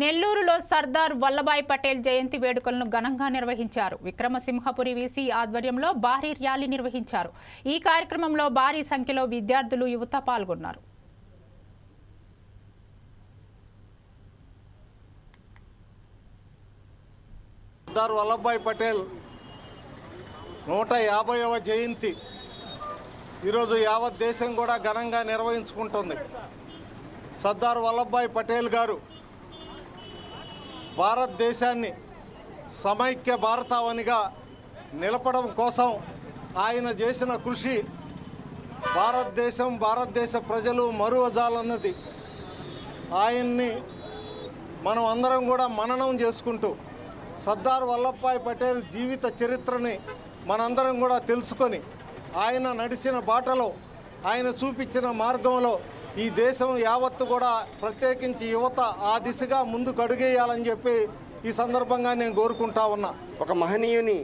నెల్లూరులో సర్దార్ వల్లభాయ్ పటేల్ జయంతి వేడుకలను ఘనంగా నిర్వహించారు. విక్రమసింహపురి వీసీ ఆధ్వర్యంలో భారీ ర్యాలీ నిర్వహించారు. ఈ కార్యక్రమంలో భారీ సంఖ్యలో విద్యార్థులు యువత పాల్గొన్నారు. సర్దార్ వల్లభాయ్ పటేల్ నూట యాభైవ జయంతి. ఈరోజు యావత్ దేశం కూడా ఘనంగా నిర్వహించుకుంటుంది. సర్దార్ వల్లభాయ్ పటేల్ గారు భారతదేశాన్ని సమైక్య భారతావనిగా నిలపడం కోసం ఆయన చేసిన కృషి భారతదేశం భారతదేశ ప్రజలు మరువజాలన్నది. ఆయన్ని మనం అందరం కూడా మననం చేసుకుంటూ సర్దార్ వల్లభాయ్ పటేల్ జీవిత చరిత్రని మనందరం కూడా తెలుసుకొని ఆయన నడిచిన బాటలో ఆయన చూపించిన మార్గంలో ఈ దేశం యావత్తు కూడా ప్రత్యేకించి యువత ఆ దిశగా ముందుకు అడుగేయాలని చెప్పి ఈ సందర్భంగా నేను కోరుకుంటా ఉన్నా. ఒక మహనీయుని